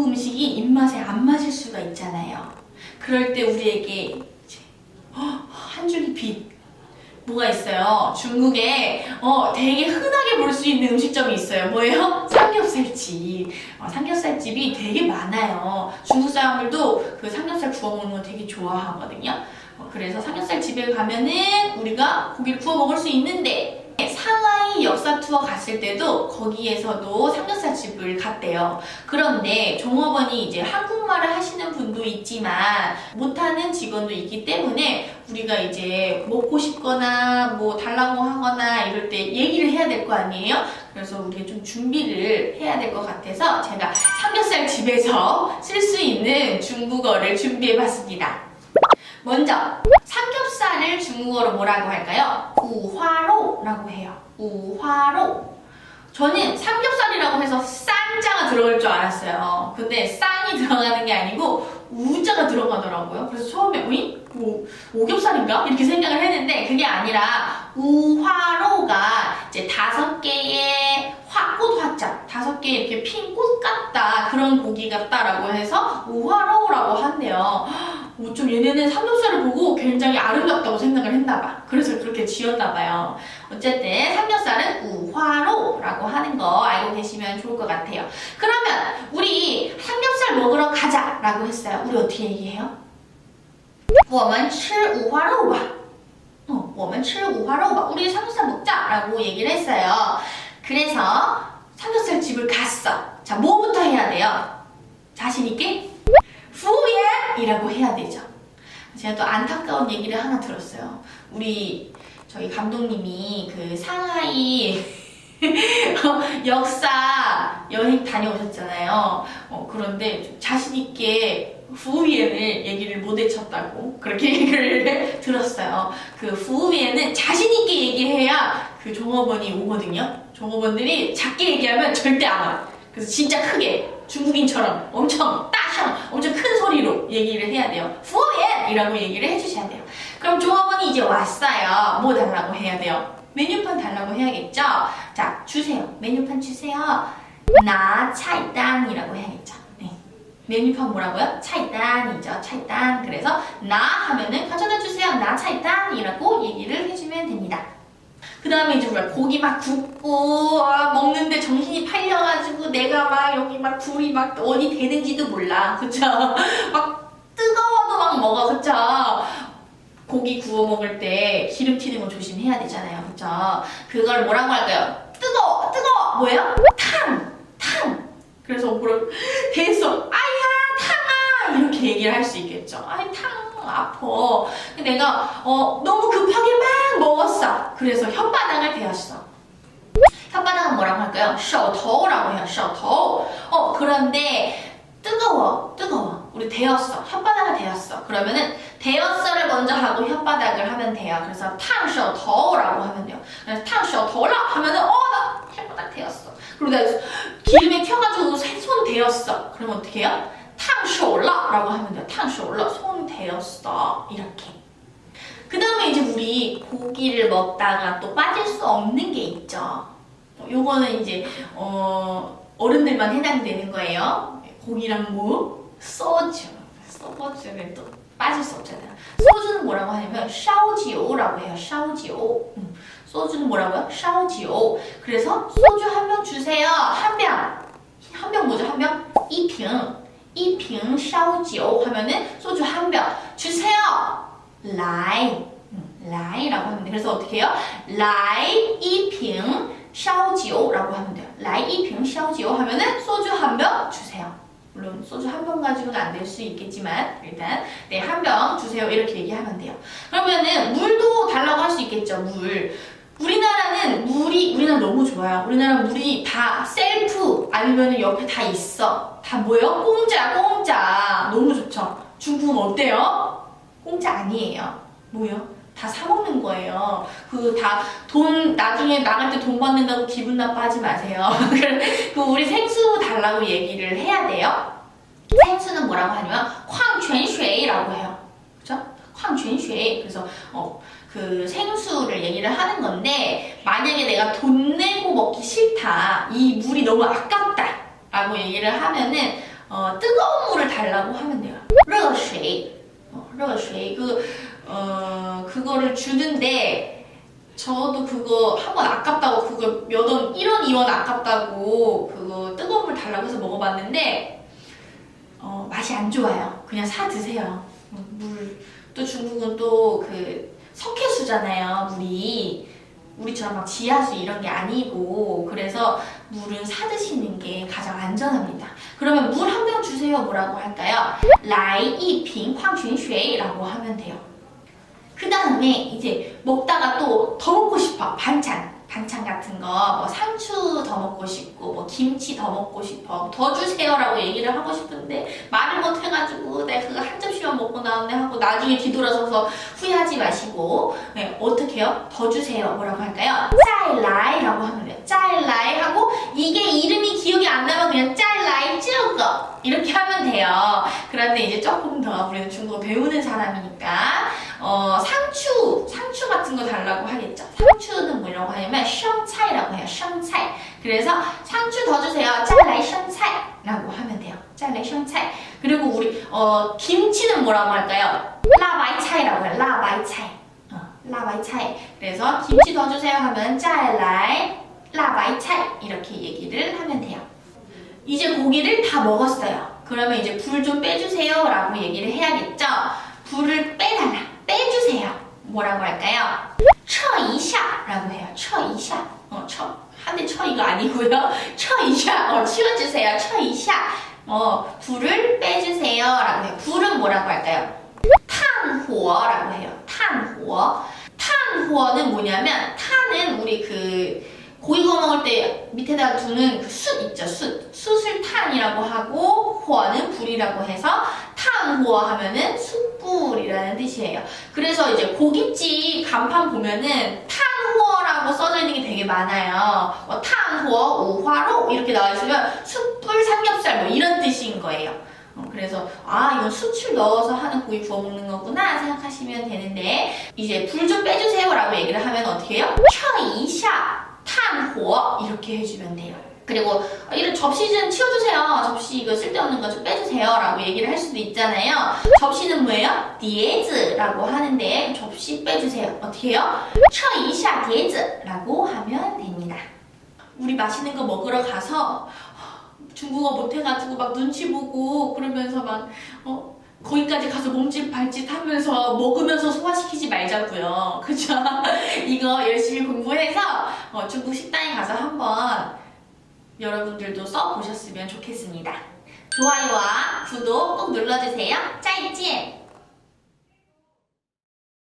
중국 음식이 입맛에 안 맞을 수가 있잖아요. 그럴 때 우리에게 어, 한 줄기 빛 뭐가 있어요? 중국에 어, 되게 흔하게 볼 수 있는 음식점이 있어요. 뭐예요? 삼겹살집. 어, 삼겹살집이 되게 많아요. 중국 사람들도 그 삼겹살 구워 먹는 거 되게 좋아하거든요. 어, 그래서 삼겹살 집에 가면은 우리가 고기를 구워 먹을 수 있는데 상하이 역사 투어 갔을 때도 거기에서도 삼겹살 집을 갔대요. 그런데 종업원이 이제 한국말을 하시는 분도 있지만 못하는 직원도 있기 때문에 우리가 이제 먹고 싶거나 뭐 달라고 하거나 이럴 때 얘기를 해야 될 거 아니에요? 그래서 우리가 좀 준비를 해야 될 것 같아서 제가 삼겹살 집에서 쓸 수 있는 중국어를 준비해 봤습니다. 먼저 삼겹살을 중국어로 뭐라고 할까요? 우화로라고 해요. 우화로. 저는 삼겹살이라고 해서 쌍자가 들어갈 줄 알았어요. 근데 쌍이 들어가는 게 아니고 우자가 들어가더라고요. 그래서 처음에 응? 뭐 오겹살인가? 이렇게 생각을 했는데 그게 아니라 우화로가 이제 다섯 개의 화, 꽃 화자 다섯 개 이렇게 핀 꽃 같다 그런 고기 같다라고 해서 우화로라고 한대요. 뭐좀 얘네는 삼겹살을 보고 굉장히 아름답다고 생각을 했나봐. 그래서 그렇게 지었나봐요. 어쨌든 삼겹살은 우화로라고 하는 거 알고 계시면 좋을 것 같아요. 그러면 우리 삼겹살 먹으러 가자라고 했어요. 우리 어떻게 얘기해요? 我们吃五花肉吧. 어, 我们吃五花肉吧. 우리 삼겹살 먹자라고 얘기를 했어요. 그래서 삼겹살 집을 갔어. 자, 뭐부터 해야 돼요? 자신 있게? 후예이라고 해야 되죠. 제가 또 안타까운 얘기를 하나 들었어요. 우리 저희 감독님이 그 상하이 역사 여행 다녀오셨잖아요. 어, 그런데 좀 자신 있게 후위엔을 얘기를 못 해쳤다고 그렇게 얘기를 들었어요. 그 후위엔은 자신 있게 얘기해야 그 종업원이 오거든요. 종업원들이 작게 얘기하면 절대 안 와. 그래서 진짜 크게 중국인처럼 엄청 따샹 엄청 큰 소리로 얘기를 해야 돼요. 후위엔이라고 얘기를 해주셔야 돼요. 그럼 종업원이 이제 왔어요. 뭐 달라고 해야 돼요? 메뉴판 달라고 해야겠죠? 자, 주세요. 메뉴판 주세요. 나 차이단이라고 해야겠죠. 네. 메뉴판 뭐라고요? 차이단이죠. 차이단. 그래서 나 하면은 가져다 주세요. 나 차이단이라고 얘기를 해주면 됩니다. 그 다음에 이제 우리가 고기 막 굽고 아, 먹는데 정신이 팔려가지고 내가 막 여기 막 불이 막 어디 되는지도 몰라. 그쵸? 막 뜨거워도 막 먹어. 그쵸? 고기 구워 먹을 때 기름 튀는 거 조심해야 되잖아요. 그죠? 그걸 뭐라고 할까요? 뜨거! 뜨거! 뭐예요? 탕! 탕! 그래서 그걸 대서 아야! 탕아! 이렇게 얘기를 할 수 있겠죠. 아이, 탕! 아퍼 내가 어, 너무 급하게 막 먹었어. 그래서 혓바닥을 대었어. 혓바닥은 뭐라고 할까요? 셔터라고 해요. 셔터. 어, 그런데 뜨거워. 뜨거워. 우리 되었어. 혓바닥을 되었어. 그러면은 되었어를 먼저 하고 혓바닥을 하면 돼요. 그래서 탕쇼 더우라고 하면 돼요. 그래서 탕쇼 더라 하면은 어 나 혓바닥 되었어. 그리고 내가 기름에 켜가지고 손 되었어. 그러면 어떻게 해요? 탕쇼 올라라고 하면 돼요. 탕쇼 올라 손 되었어 이렇게. 그 다음에 이제 우리 고기를 먹다가 또 빠질 수 없는 게 있죠. 어, 요거는 이제 어, 어른들만 해당되는 거예요. 고기랑 무. 소주, 소주면 또 빠질 수 없잖아요. 소주는 뭐라고 하냐면 샤오지오라고 해요. 샤오지오. 음. 소주는 뭐라고요? 샤오지오. 그래서 소주 한 병 주세요. 한 병. 한 병 뭐죠? 한 병? 이핑. 이핑 샤오지오 하면은 소주 한 병 주세요. 라이. 음. 라이라고 하면 돼요 그래서 어떻게 해요? 라이 이핑 샤오지오라고 하면 돼요. 라이 이핑 샤오지오 하면은 소주 한 병 주세요. 물론 소주 한 병 가지고는 안 될 수 있겠지만 일단 네 한 병 주세요 이렇게 얘기하면 돼요. 그러면은 물도 달라고 할 수 있겠죠 물. 우리나라는 물이 우리나라 너무 좋아요. 우리나라 물이 다 셀프 아니면은 옆에 다 있어. 다 뭐예요? 공짜 공짜 너무 좋죠. 중국은 어때요? 공짜 아니에요. 뭐요? 다 사 먹는 거예요. 그 다 돈 나중에 나갈 때 돈 받는다고 기분 나빠하지 마세요. 그 우리 생수 달라고 얘기를 해야 돼요. 생수는 뭐라고 하냐면 矿泉水라고 해요. 그죠? 矿泉水. 그래서 어, 그 생수를 얘기를 하는 건데 만약에 내가 돈 내고 먹기 싫다. 이 물이 너무 아깝다. 라고 얘기를 하면은 어, 뜨거운 물을 달라고 하면 돼요. 热水. 어, 热水. 그, 어, 그거를 주는데 저도 그거 한 번 아깝다고 그거 몇 원, 1원, 2원 아깝다고 그거 뜨거운 물 달라고 해서 먹어봤는데 어, 맛이 안 좋아요. 그냥 사 드세요. 뭐 물. 또 중국은 또 그 석회수잖아요, 물이. 우리처럼 막 지하수 이런 게 아니고 그래서 물은 사 드시는 게 가장 안전합니다. 그러면 물 한 병 주세요 뭐라고 할까요? 라이 이핑 황춘쉐이라고 하면 돼요. 그 다음에 이제 먹다가 또 더 먹고 싶어. 반찬. 반찬 같은 거, 뭐 상추 더 먹고 싶고, 뭐 김치 더 먹고 싶어. 더 주세요라고 얘기를 하고 싶은데, 말을 못 해가지고, 내가 그거 한 접시만 먹고 나왔네 하고, 나중에 뒤돌아서서 후회하지 마시고, 네, 어떻게 해요? 더 주세요. 뭐라고 할까요? 짜이라이라고 하면 돼요. 짜이라이 하고, 이게 이름이 기억이 안 나면 그냥 짜 이라이 쯔거 이렇게 하면 돼요. 그런데 이제 조금 더 우리는 중국어 배우는 사람이니까, 어, 상추, 상추 같은 거 달라고 하겠죠. 상추는 뭐라고 하냐면, 生菜라고 해요. 生菜. 그래서 상추 더 주세요. 再来生菜 라고 하면 돼요. 再来生菜. 그리고 우리, 어, 김치는 뭐라고 할까요? 辣白菜라고 해요. 辣白菜. 어, 辣白菜. 그래서 김치 더 주세요 하면 再来辣白菜 이렇게 얘기를 하면 돼요. 이제 고기를 다 먹었어요. 그러면 이제 불 좀 빼주세요. 라고 얘기를 해야겠죠? 불을 빼달라. 빼주세요. 뭐라고 할까요? 쳐이샤 라고 해요. 쳐이샤. 어, 쳐. 하늘 쳐 이거 아니고요. 쳐이샤. 어, 치워주세요. 쳐이샤. 어, 불을 빼주세요. 라고 해요. 불은 뭐라고 할까요? 탄호라고 해요. 탄호. 탄호는 뭐냐면, 탄은 우리 그, 고이거 먹을 때 밑에다 두는 그 숯 있죠 숯. 숯을 탄이라고 하고 호어는 불이라고 해서 탄호어 하면은 숯불이라는 뜻이에요. 그래서 이제 고깃집 간판 보면은 탄호어라고 써져 있는 게 되게 많아요. 뭐 탄호어 우화로 이렇게 나와 있으면 숯불 삼겹살 뭐 이런 뜻인 거예요. 어, 그래서 아 이건 숯을 넣어서 하는 고기 구워 먹는 거구나 생각하시면 되는데 이제 불 좀 빼주세요 라고 얘기를 하면 어떻게 해요? 켜이샤. 汉火 이렇게 해주면 돼요. 그리고 이런 접시 좀 치워주세요. 접시 이거 쓸데없는 거 좀 빼주세요. 라고 얘기를 할 수도 있잖아요. 접시는 뭐예요? 디에즈라고 하는데 접시 빼주세요. 어떻게 해요? 쳐이샤 디에즈라고 하면 됩니다. 우리 맛있는 거 먹으러 가서 중국어 못해가지고 막 눈치 보고 그러면서 막 어, 거기까지 가서 몸짓 발짓 하면서 먹으면서 소화시키지 말자고요. 그죠? 이거 열심히 공부해서 어, 중국 식당에 가서 한번 여러분들도 써보셨으면 좋겠습니다. 좋아요와 구독 꼭 눌러주세요. 再见!